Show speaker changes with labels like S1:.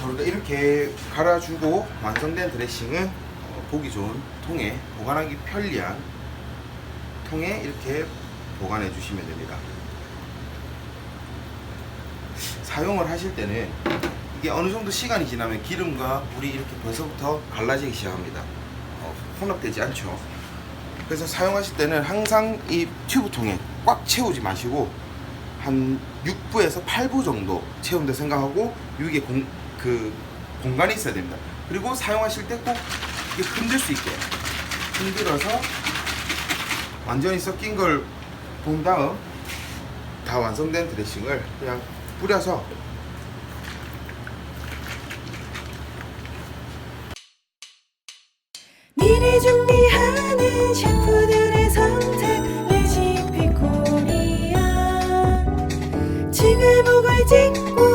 S1: 자, 우리가 이렇게 갈아주고 완성된 드레싱은 어, 보기 좋은 통에 보관하기 편리한 통에 이렇게 보관해 주시면 됩니다. 사용을 하실 때는 이게 어느 정도 시간이 지나면 기름과 물이 이렇게 벌써부터 갈라지기 시작합니다. 어, 혼합되지 않죠. 그래서 사용하실 때는 항상 이 튜브통에 꽉 채우지 마시고 한 6부에서 8부 정도 채운다 생각하고 여기에 공, 그 공간이 있어야 됩니다. 그리고 사용하실 때꼭 흔들 수 있게 흔들어서 완전히 섞인 걸 본 다음 다 완성된 드레싱을 그냥 뿌려서 미리 준비하는 셰프들의 선택 레시피 코리아 지금 보고 찍고